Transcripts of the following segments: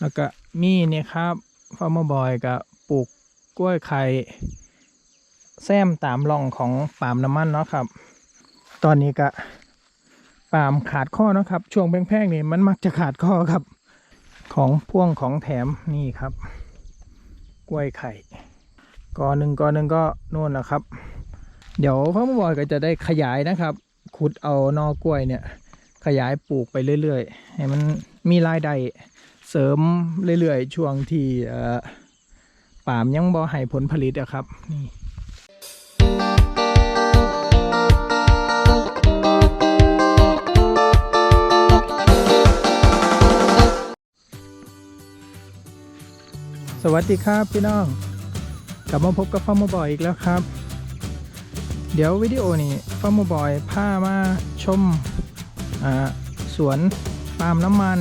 แล้วก็มีนี่ครับฟาร์มบอยกับปลูกกล้วยไข่แซมตามร่องของปาล์มน้ำมันเนาะครับ ตอนนี้ก็ปาล์มขาดข้อเนาะครับ ช่วงแพงๆนี่มันมักจะขาดข้อครับ ของพ่วงของแถมนี่ครับ กล้วยไข่กอหนึ่งกอหนึ่งก็นู่นแหละครับ เดี๋ยวพ่อมบอยก็จะได้ขยายนะครับ ขุดเอานอกล้วยเนี่ย ขยายปลูกไปเรื่อยๆ ให้มันมีรายได้ เสริมเรื่อยๆ ช่วงที่เอ่ามยังบ่ให้ผลผลิตอะครับนี่สวัสดีครับพี่น้อง กลับมาพบกับฟาร์มบอยอีกแล้วครับ เดี๋ยววิดีโอนี้ฟาร์มบอยพามาชมสวนปาล์มน้ำมัน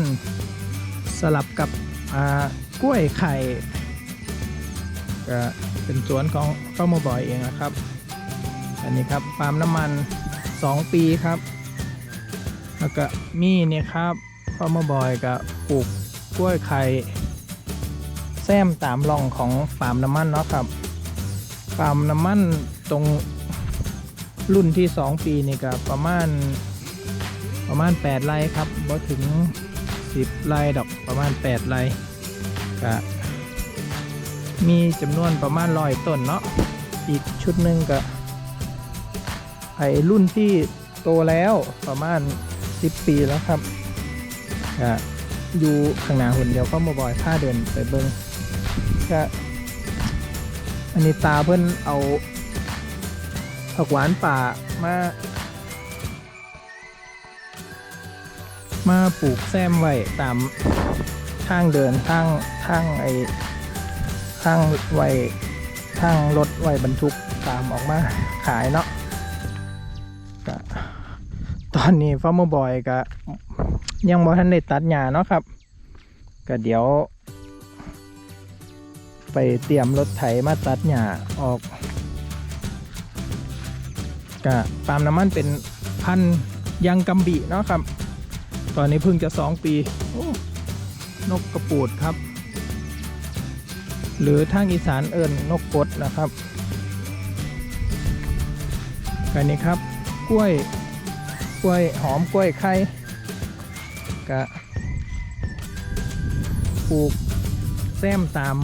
สลับกับอ่ากล้วยไข่ก็เป็นสวนของฟาร์มบอยเองนะครับ อันนี้ครับปาล์มน้ำมัน 2 ปีครับ แล้วก็มีเนี่ยครับฟาร์มบอยก็ปลูกกล้วยไข่แซมตามร่องของปาล์มน้ำมันเนาะครับปาล์มน้ำมันตรงรุ่นที่ 2 ปีนี่ก็ประมาณประมาณ 8 ไร่ครับบ่ถึง 10ไร่ดอกประมาณ8ไร่ก็มีจำนวนประมาณร้อยต้นเนาะอีกชุดหนึ่งก็ไอรุ่นที่โตแล้วประมาณ 10 ปีแล้วครับก็อยู่ข้างหน้าหุ่นเดียวก็มาบอยผ้าเดินไปเบิงก็อันนี้ตาเพิ่นเอาผักหวานป่ามา มาปลูกแซมไว้ตามทางเดินทางทางไอ้ทางไว้ทางรถไว้บรรทุกตามออกมาขายเนาะก็ตอนนี้ฟาร์มบอยก็ยังบ่ทันได้ตัดหญ้าเนาะครับก็เดี๋ยว ไปเตรียมรถไถมาตัดหญ้าออกก็ปาล์มน้ำมันเป็นพันยังกำบิเนาะครับ ตอนนี้เพิ่งจะสองปีนกกระปูดครับ หรือทางอีสานเอิญนกกดนะครับกันนี้ครับ กล้วยกล้วยหอมกล้วยไข่กะปลูกแซมตาม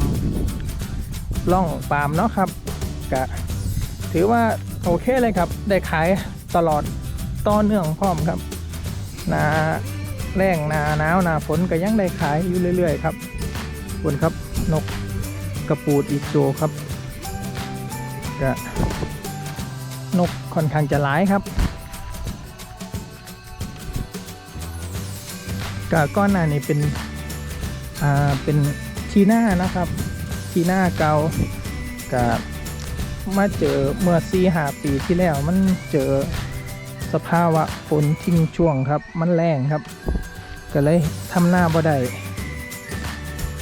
ล่องปาล์มเนาะครับกะถือว่าโอเคเลยครับ ได้ขายตลอดต่อเนื่องพร้อมครับนา แรงหนาหนาวหนาฝนก็ยังได้ขายอยู่เรื่อย ๆ ครับบคุณครับนกกระปูดอีกโจครับกะนกค่อนข้างจะหลายครับกะก้อนหน้านี้เป็นอ่าเป็นทีหน้านะครับ ทีหน้าเกากับมาเจอเมื่อสี่หาปีที่แล้วมันเจอสภาวะฝนทิ้งช่วงครับ มันแรงครับ ก็เลยทำหน้าบ่ได้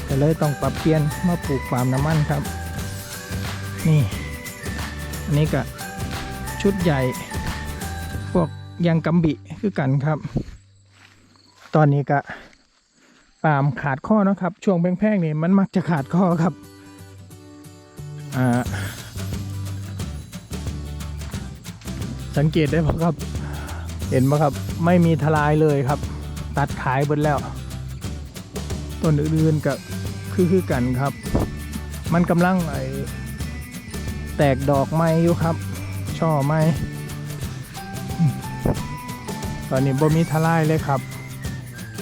ก็เลยต้องปรับเปลี่ยนมาปลูกปาล์มน้ำมันครับ นี่ อันนี้ก็ชุดใหญ่ พวกยางกำบิคือกันครับ ตอนนี้ก็ปาล์มขาดข้อนะครับ ช่วงแพงๆนี่มันมักจะขาดข้อครับอ่าสังเกตได้ปะครับ เห็นปะครับไม่มีทลายเลยครับ ตัดขายหมดแล้ว ต้นอื่นๆก็คือคือกันครับ มันกำลังไอแตกดอกไม้อยู่ครับ ช่อไม้ตอนนี้บ่มีทลายเลยครับ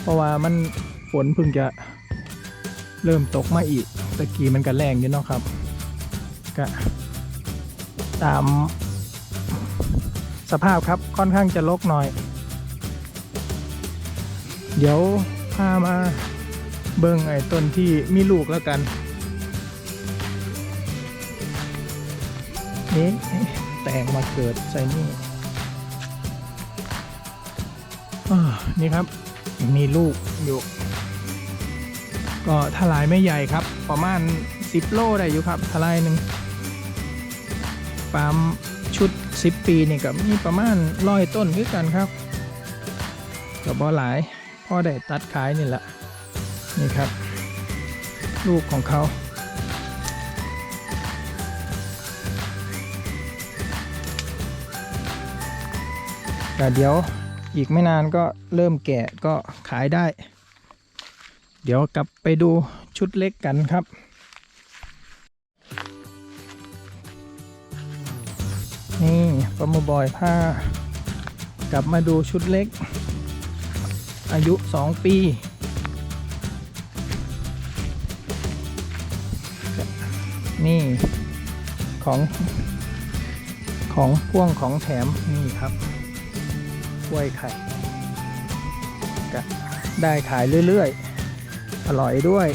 เพราะว่ามันฝนเพิ่งจะเริ่มตกมาอีกตะกี้มันก็แรงอยู่เนาะครับก็ตามสภาพครับค่อนข้างจะลกหน่อย เดี๋ยวพามาเบิ่งไอ้ต้นที่มีลูกแล้วกัน นี่แตงมาเกิดใส่นี่อ่านี่ครับมีลูกอยู่ ก็ทลายไม่ใหญ่ครับ ประมาณ10โลได้อยู่ครับทลายหนึ่งปาล์มชุด10ปีนี่ก็มีประมาณร้อยต้นด้วยกันครับก็บ่หลาย พ่อได้ตัดขายนี่แหละนี่ครับ ลูกของเขาแต่เดี๋ยวอีกไม่นานก็เริ่มแก่ก็ขายได้ เดี๋ยวกลับไปดูชุดเล็กกันครับ นี่ปลาหมบอยผ้ากลับมาดูชุดเล็ก อายุ 2 ปี นี่ของของพ่วงของแถมนี่ครับกล้วยไข่ก็ได้ขายเรื่อยๆ อร่อยด้วย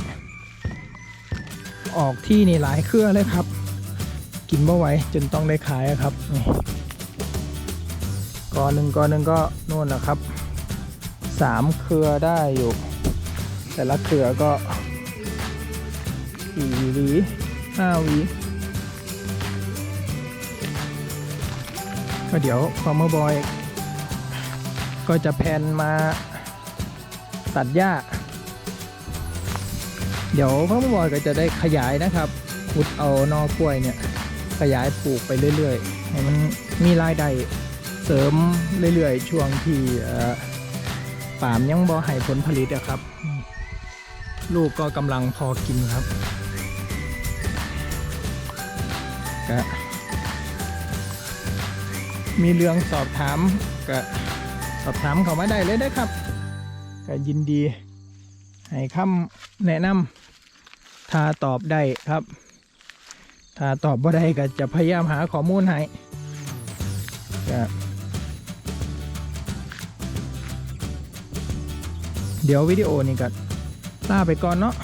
ออกที่นี่หลายเครือเลยครับ กินเมื่อไหวจนต้องได้ขายครับนี่กอหนึ่งกอนหนึ่งก็นู่นแหละครับ สามเครือได้อยู่ แต่ละเครือก็สี่หวีห้าหวีก็เดี๋ยวฟอร์เมอร์บอยก็จะแพนมาตัดหญ้า เดี๋ยวฟอร์เมอร์บอยก็จะได้ขยายนะครับขุดเอานอกล้วยเนี่ย ขยายปลูกไปเรื่อยๆ ให้มันมีรายได้เสริมเรื่อยๆ ช่วงที่ ปาล์มยังบ่ให้ผลผลิตอะครับ ลูกก็กำลังพอกินครับก็มีเรื่องสอบถามก็สอบถามเขามาได้เลยนะครับก็ยินดีให้คำแนะนำถ้าตอบได้ครับ ถ้าตอบบ่ได้ก็จะพยายามหาข้อมูลให้ก็ ดี๋ยววิดีโอนี้ก็ลาไปก่อนเนาะ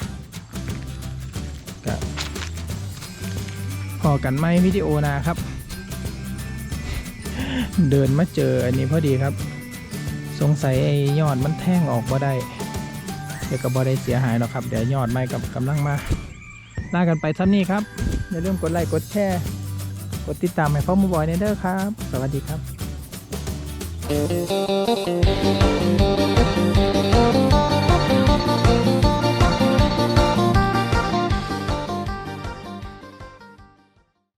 ก็พอกันไหมวิดีโอนะครับ เดินมาเจออันนี้พอดีครับ สงสัยไอ้ยอดมันแท่งออกบ่ได้เดี๋ยวก็บ่ได้เสียหายหรอกครับ เดี๋ยวยอดไม่กับกำลังมาลากันไปท่านี้ครับ อย่าลืมกดไลค์กดแชร์กดติดตามให้พ่อมูบอยในเด้อครับ สวัสดีครับ